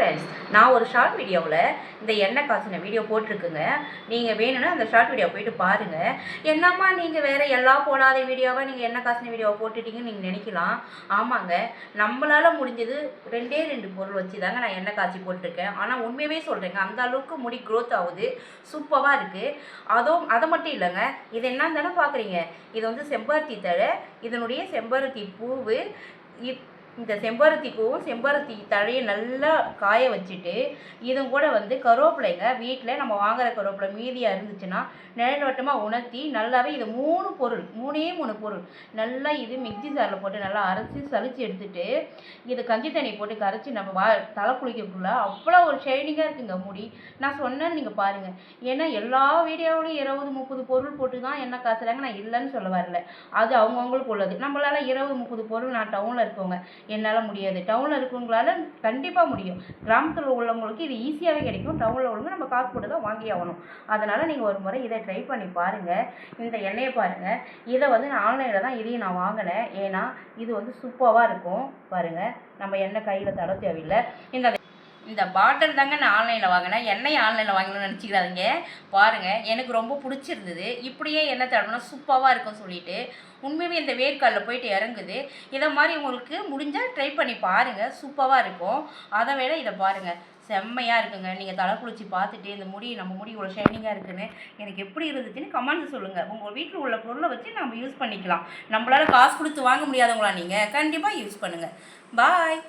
Friends நான் ஒரு short வீடியோவில் இந்த எண்ணெய் காசின வீடியோ போட்டிருக்குங்க. நீங்கள் வேணும்னா அந்த ஷார்ட் வீடியோ போயிட்டு பாருங்கள் என்னம்மா நீங்கள் வேறு எல்லாம் போடாத வீடியோவாக நீங்கள் எண்ணெய் காசின வீடியோவை போட்டுட்டீங்கன்னு நீங்கள் நினைக்கலாம். ஆமாங்க நம்மளால் முடிஞ்சது ரெண்டே ரெண்டு பொருள் வச்சு தாங்க நான் எண்ணெய் காய்ச்சி போட்டிருக்கேன். ஆனால் உண்மையவே சொல்கிறேங்க அந்த அளவுக்கு முடி க்ரோத் ஆகுது. சூப்பராக இருக்குது அதுவும் அதை மட்டும் இல்லைங்க இது என்னன்னு தானே பார்க்குறீங்க இது வந்து செம்பருத்தி தழை இதனுடைய செம்பருத்தி பூவு இப் இந்த செம்பருத்தி பூவும் செம்பருத்தி தழையை நல்லா காய வச்சுட்டு இதுவும் கூட வந்து கருவேப்பிலைங்க. வீட்டில் நம்ம வாங்குற கருவேப்பிலை மீதியாக இருந்துச்சுன்னா நிழல்வட்டமாக உணர்த்தி நல்லாவே இது மூணு பொருள் மூணே மூணு பொருள். நல்லா இது மிக்ஸி சாரில் போட்டு நல்லா அரைச்சி சளிச்சு எடுத்துட்டு இது கஞ்சி தண்ணி போட்டு கரைச்சி நம்ம வா தலை குளிக்கக்குள்ள அவ்வளோ ஒரு ஷைனிங்காக இருக்குங்க முடி. நான் சொன்னேன்னு நீங்கள் பாருங்கள் ஏன்னா எல்லா வீடியோவிலையும் இருபது முப்பது பொருள் போட்டு தான் என்ன காசுறாங்க? நான் இல்லைன்னு சொல்ல வரல. அது அவங்கவுங்களுக்கு உள்ளது. நம்மளால் இருபது முப்பது பொருள் நான் டவுனில் இருக்கவங்க என்னால் முடியாது. டவுனில் இருக்கிறவங்களால கண்டிப்பாக முடியும். கிராமத்தில் உள்ளவங்களுக்கு இது ஈஸியாகவே கிடைக்கும். டவுனில் உள்ளவங்க நம்ம காசு போட்டு தான் வாங்கி ஆகணும். அதனால் நீங்கள் ஒரு முறை இதை ட்ரை பண்ணி பாருங்கள் இந்த எண்ணெயை பாருங்கள் இதை வந்து நான் ஆன்லைனில் தான் இதையும் நான் வாங்கினேன். ஏன்னா இது வந்து சூப்பராக இருக்கும். பாருங்கள் நம்ம எண்ணெய் கையில் தட தேவையில்லை. இந்த இந்த பாட்டில் தாங்க நான் ஆன்லைனில் வாங்கினேன். எண்ணெய் ஆன்லைனில் வாங்கணும்னு நினச்சிக்கிறாதீங்க பாருங்கள் எனக்கு ரொம்ப பிடிச்சிருந்தது. இப்படியே எண்ணெய் தடவைனா சூப்பராக இருக்கும்னு சொல்லிட்டு உண்மையுமே இந்த வேர்க்காலில் போயிட்டு இறங்குது. இதை மாதிரி உங்களுக்கு முடிஞ்சால் ட்ரை பண்ணி பாருங்கள் சூப்பராக இருக்கும். அதை விட இதை பாருங்கள் செம்மையாக இருக்குங்க. நீங்கள் தலை குளிச்சு பார்த்துட்டு இந்த முடி நம்ம முடி இவ்வளோ ஷைனிங்காக இருக்குன்னு எனக்கு எப்படி இருந்துச்சுன்னு கமெண்ட்ஸ் சொல்லுங்கள் உங்கள் வீட்டில் உள்ள பொருளை வச்சு நம்ம யூஸ் பண்ணிக்கலாம். நம்மளால் காசு கொடுத்து வாங்க முடியாதவங்களா நீங்கள் கண்டிப்பாக யூஸ் பண்ணுங்கள் பாய்